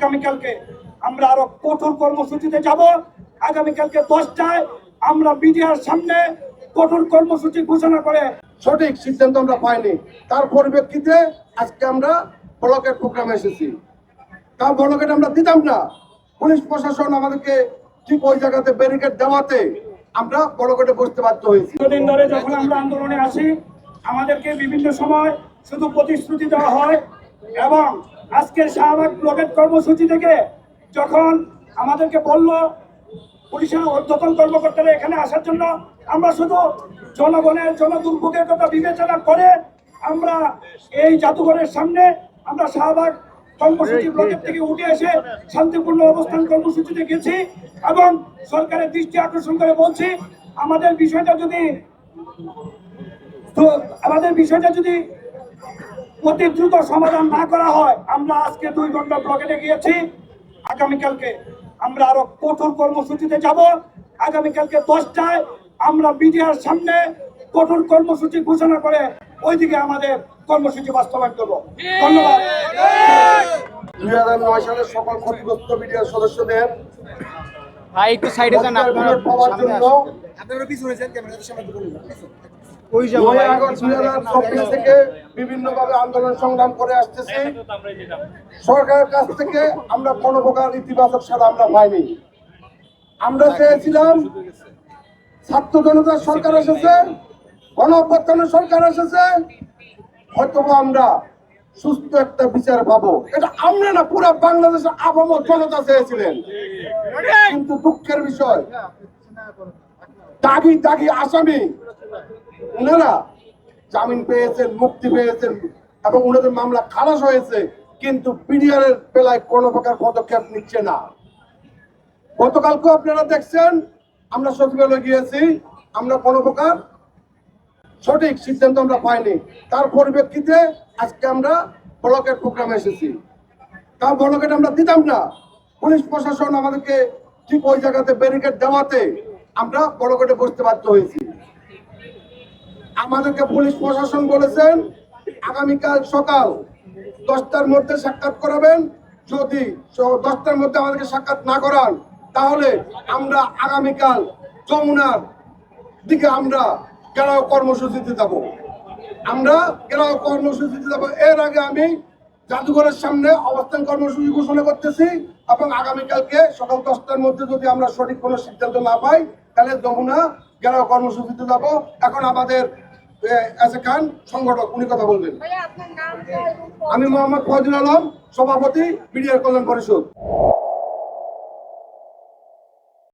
আগামীকালকে আমরা আরও কঠোর কর্মসূচিতে যাব। আগামীকালকে দশটায় আমরা মিডিয়ার সামনে কঠোর কর্মসূচি ঘোষণা করে সঠিক সিদ্ধান্ত আমরা পাইনি। তার পরিপ্রেক্ষিতে আজকে আমরা ব্লকের প্রোগ্রামে এসেছি। তা ব্লকেট আমরা দিতাম না। পুলিশ প্রশাসন আমাদেরকে ঠিক ওই জায়গাতে ব্যারিকেড দেওয়াতে আমরা ব্লকেটে বসতে বাধ্য হয়েছি। দীর্ঘদিন ধরে যখন আমরা আন্দোলনে আসি, আমাদেরকে বিভিন্ন সময় শুধু প্রতিশ্রুতি দেওয়া হয় এবং আজকের শাহবাগ ব্লকের কর্মসূচি থেকে যখন আমাদেরকে বলল পুলিশের ঊর্ধ্বতন কর্মকর্তারা এখানে আসার জন্য আমরা শুধু জনগণের জনদুর্ভোগের কথা বিবেচনা করে আমরা এই জাদুঘরের সামনে আমরা শাহবাগ কর্মসূচি ব্লকের থেকে উঠে এসে শান্তিপূর্ণ অবস্থান কর্মসূচিতে গেছি এবং সরকারের দৃষ্টি আকর্ষণ করে বলছি আমাদের বিষয়টা যদি তো আমাদের বিষয়টা যদি অতি দ্রুত সমাধান না করা হয় আমরা আজকে দুই ঘণ্টা ব্লকেটে গিয়েছি। আগামীকালকে আমরা আরও কঠোর কর্মসূচিতে যাব। আগামীকালকে দশটায় আমরা মিডিয়ার সামনে কঠোর কর্মসূচি ঘোষণা করে ওইদিকে আমাদের কর্মসূচি বাস্তবায়ন করব। ধন্যবাদ। দুই হাজার নয় সালের সকল ক্ষতিগ্রস্ত মিডিয়ার সদস্যদের ভাই একটু সাইডে যান আপনারা পাওয়ার জন্য আপনারা পিছনে যান ক্যামেরার সামনে ওই চব্বিশ থেকে বিভিন্ন ভাবে আন্দোলন সংগ্রাম করে আসতেছি। সরকারের কাছ থেকে আমরা কোনো প্রকার ইতিবাচক সাড়া আমরা পাইনি। আমরা চেয়েছিলাম ছাত্র জনতার সরকার এসেছে গণ সরকার এসেছে হয়তো আমরা সুস্থ একটা বিচার পাবো। এটা আমরা না পুরো বাংলাদেশের আবহাওয়া জনতা চেয়েছিলেন। কিন্তু দুঃখের বিষয় দাগি দাগি আসামি ওনারা জামিন পেয়েছেন, মুক্তি পেয়েছেন এবং ওনাদের মামলা খালাস হয়েছে, কিন্তু পিডিআরের বেলায় কোনো প্রকার পদক্ষেপ নিচ্ছে না। গতকালকে আপনারা দেখছেন, আমরা সচিবালয়ে গিয়েছি, আমরা কোনো প্রকার সঠিক সিদ্ধান্ত আমরা পাইনি। তার পরিপ্রেক্ষিতে আজকে আমরা ব্লকের প্রোগ্রামে এসেছি। তা ব্লকেট আমরা দিতাম না। পুলিশ প্রশাসন আমাদেরকে ঠিক ওই জায়গাতে ব্যারিকেড দেওয়াতে আমরা ব্লকেটে বসতে বাধ্য হয়েছি। আমাদেরকে পুলিশ প্রশাসন বলেছেন, আগামীকাল সকাল দশটার মধ্যে সাক্ষাৎ করাবেন। যদি দশটার মধ্যে আমাদেরকে সাক্ষাৎ না করান, তাহলে আমরা আগামীকাল যমুনার দিকে আমরা গেরাও কর্মসূচিতে যাব। আমরা গেরাও কর্মসূচিতে যাব। এর আগে আমি জাদুঘরের সামনে অবস্থান কর্মসূচি ঘোষণা করতেছি এবং আগামীকালকে সকাল দশটার মধ্যে যদি আমরা সঠিক কোনো সিদ্ধান্ত না পাই, তাহলে যমুনা গেরাও কর্মসূচিতে যাব। এখন আমাদের এস এ খান সংগঠক উনি কথা বলবেন। আমি মোহাম্মদ ফজল আলম সভাপতি মিডিয়া কল্যাণ পরিষদ।